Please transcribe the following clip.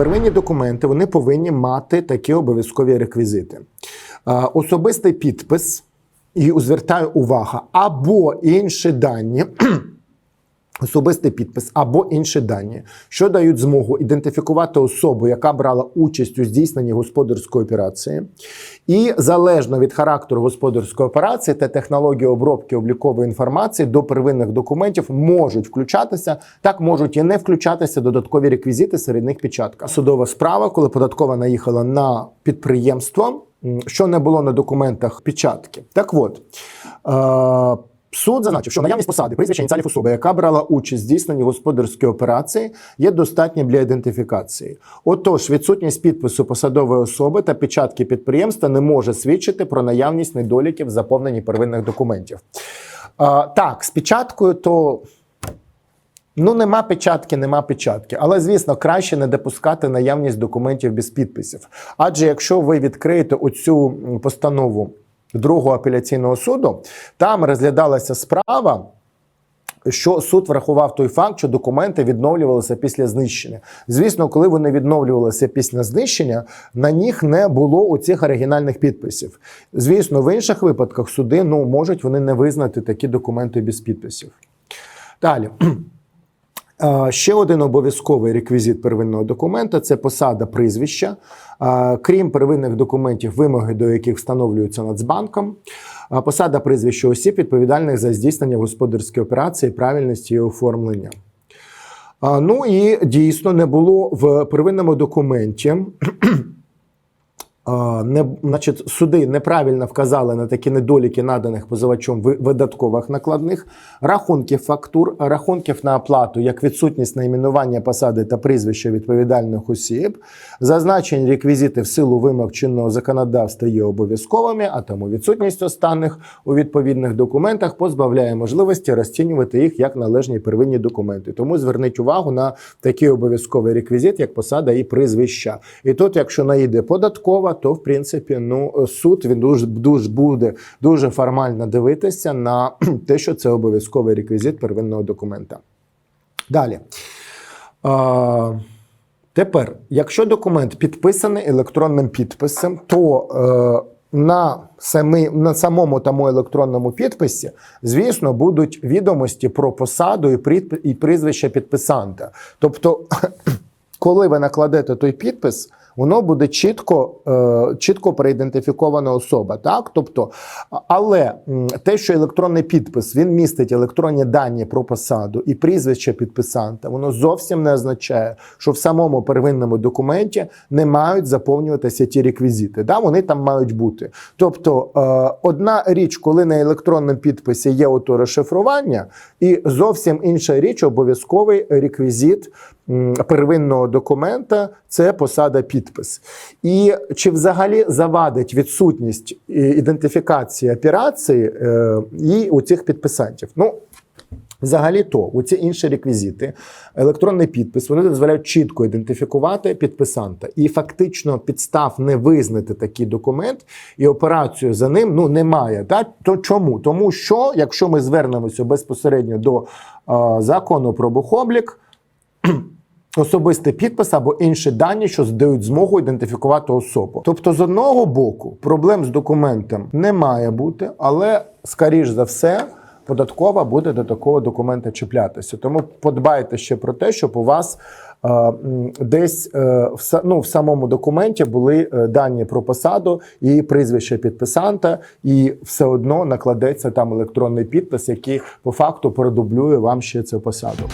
Первинні документи вони повинні мати такі обов'язкові реквізити: особистий підпис, і звертаю увагу, або інші дані. Особистий підпис або інші дані, що дають змогу ідентифікувати особу, яка брала участь у здійсненні господарської операції, і залежно від характеру господарської операції та технології обробки облікової інформації до первинних документів можуть включатися, так можуть і не включатися додаткові реквізити, серед них печатка. Судова справа, коли податкова наїхала на підприємство, що не було на документах печатки. Так от. Суд зазначив, що наявність посади, прізвища ініціалів особи, яка брала участь в здійсненні господарської операції, є достатнім для ідентифікації. Отож, відсутність підпису посадової особи та печатки підприємства не може свідчити про наявність недоліків в заповненні первинних документів. А, так, з печаткою то. Ну, нема печатки, нема печатки. Але, звісно, краще не допускати наявність документів без підписів. Адже якщо ви відкриєте оцю постанову другого апеляційного суду, там розглядалася справа. Що суд врахував той факт, що документи відновлювалися після знищення. Звісно, коли вони відновлювалися після знищення, на них не було оцих оригінальних підписів. Звісно, в інших випадках суди ну, можуть вони не визнати такі документи без підписів. Далі. Ще один обов'язковий реквізит первинного документа це посада прізвища. Крім первинних документів, вимоги до яких встановлюються Нацбанком. Посада прізвища осіб, відповідальних за здійснення господарської операції, правильності і оформлення. Ну і дійсно не було в первинному документі. Не, значить, суди неправильно вказали на такі недоліки наданих позивачом видаткових накладних, рахунків фактур, рахунків на оплату, як відсутність найменування посади та прізвища відповідальних осіб. Зазначені реквізити в силу вимог чинного законодавства є обов'язковими, а тому відсутність останніх у відповідних документах позбавляє можливості розцінювати їх як належні первинні документи. Тому зверніть увагу на такий обов'язковий реквізит, як посада і прізвища. І тут, якщо наїде податкова, то в принципі ну суд він дуже, дуже буде дуже формально дивитися на те, що це обов'язковий реквізит первинного документа. Далі. А, тепер, якщо документ підписаний електронним підписом, то е, на, самі, на самому тому електронному підписі, звісно, будуть відомості про посаду і, прід- і прізвище підписанта. Тобто, коли ви накладете той підпис, воно буде чітко, е, чітко проідентифікована особа. Так? Тобто, але те, що електронний підпис він містить електронні дані про посаду і прізвище підписанта, воно зовсім не означає, що в самому первинному документі не мають заповнюватися ті реквізити. Да? Вони там мають бути. Тобто, е, одна річ, коли на електронному підписі є ото розшифрування, і зовсім інша річ обов'язковий реквізит первинного документа це посада підпис. І чи взагалі завадить відсутність е, ідентифікації операції е, і у цих підписантів? Ну, Взагалі то, у ці інші реквізити, електронний підпис, вони дозволяють чітко ідентифікувати підписанта. І фактично підстав не визнати такий документ і операцію за ним ну, немає. Так? То чому? Тому що, якщо ми звернемося безпосередньо до е, закону про бухоблік, особистий підпис або інші дані, що дають змогу ідентифікувати особу. Тобто, з одного боку, проблем з документом не має бути, але скоріш за все. Податкова буде до такого документа чіплятися. Тому подбайте ще про те, щоб у вас е, десь е, в, ну, в самому документі були е, дані про посаду і прізвище підписанта, і все одно накладеться там електронний підпис, який по факту продублює вам ще цю посаду.